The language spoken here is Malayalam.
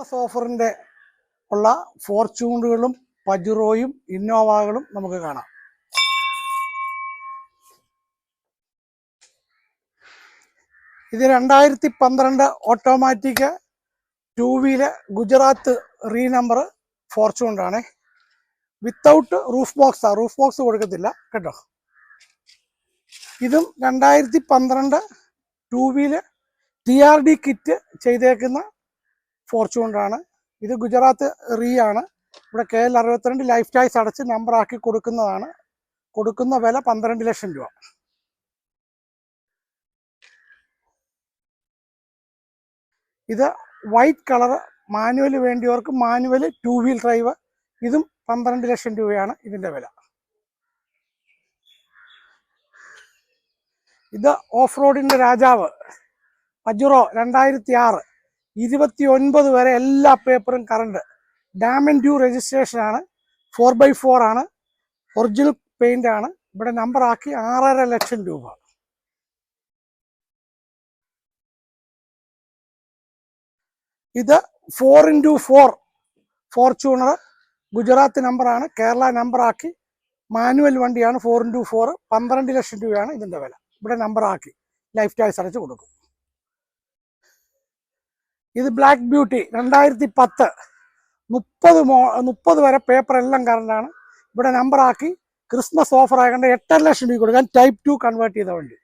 ക്രിസ്മസ് ഓഫറിന്റെ ഉള്ള ഫോർച്യൂണുകളും പജുറോയും ഇന്നോവകളും നമുക്ക് കാണാം. ഇത് രണ്ടായിരത്തി പന്ത്രണ്ട് automatic two wheeler Gujarat re number ഫോർച്യൂണറാണ് without roof box roof box കൊടുക്കത്തില്ല കേട്ടോ. ഇതും രണ്ടായിരത്തി പന്ത്രണ്ട് two wheeler T R D kit ചെയ്തേക്കുന്ന ഫോർച്യൂണറാണ്. ഇത് ഗുജറാത്ത് റീ ആണ് ഇവിടെ കെ എൽ അറുപത്തിരണ്ട് ലൈഫ് ടാക്സ് അടച്ച് നമ്പർ ആക്കി കൊടുക്കുന്നതാണ്. കൊടുക്കുന്ന വില പന്ത്രണ്ട് ലക്ഷം രൂപ. ഇത് വൈറ്റ് കളർ മാനുവൽ വേണ്ടിയവർക്ക് മാനുവൽ ടു വീൽ ഡ്രൈവ്. ഇതും പന്ത്രണ്ട് ലക്ഷം രൂപയാണ് ഇതിന്റെ വില. ഇത് ഓഫ് റോഡിന്റെ രാജാവ്. പജുറോ രണ്ടായിരത്തി ആറ്. ഇരുപത്തി ഒൻപത് വരെ എല്ലാ പേപ്പറും കറണ്ട് ഡാം ആൻഡ് ഡ്യൂ രജിസ്ട്രേഷൻ ആണ്. ഫോർ ബൈ ഫോർ ആണ്. ഒറിജിനൽ പെയിന്റ് ആണ്. ഇവിടെ നമ്പർ ആക്കി ആറര ലക്ഷം രൂപ. ഇത് four into four Fortuner Gujarat നമ്പറാണ് കേരള നമ്പർ ആക്കി. മാനുവൽ വണ്ടിയാണ് ഫോർ ഇന്റു ഫോർ പന്ത്രണ്ട് ലക്ഷം രൂപയാണ് ഇതിന്റെ വില. ഇവിടെ നമ്പർ ആക്കി. ലൈഫ് ടാക്സ് അടച്ച് കൊടുക്കും. ഇത് ബ്ലാക്ക് ബ്യൂട്ടി രണ്ടായിരത്തി പത്ത് മുപ്പത് മോ മുപ്പത് വരെ പേപ്പർ എല്ലാം കറണ്ടാണ് ഇവിടെ നമ്പറാക്കി ക്രിസ്മസ് ഓഫർ ആയതുകൊണ്ട് എട്ടര ലക്ഷം രൂപ കൊടുക്കാൻ ടൈപ്പ് ടു കൺവേർട്ട് ചെയ്ത വണ്ടി.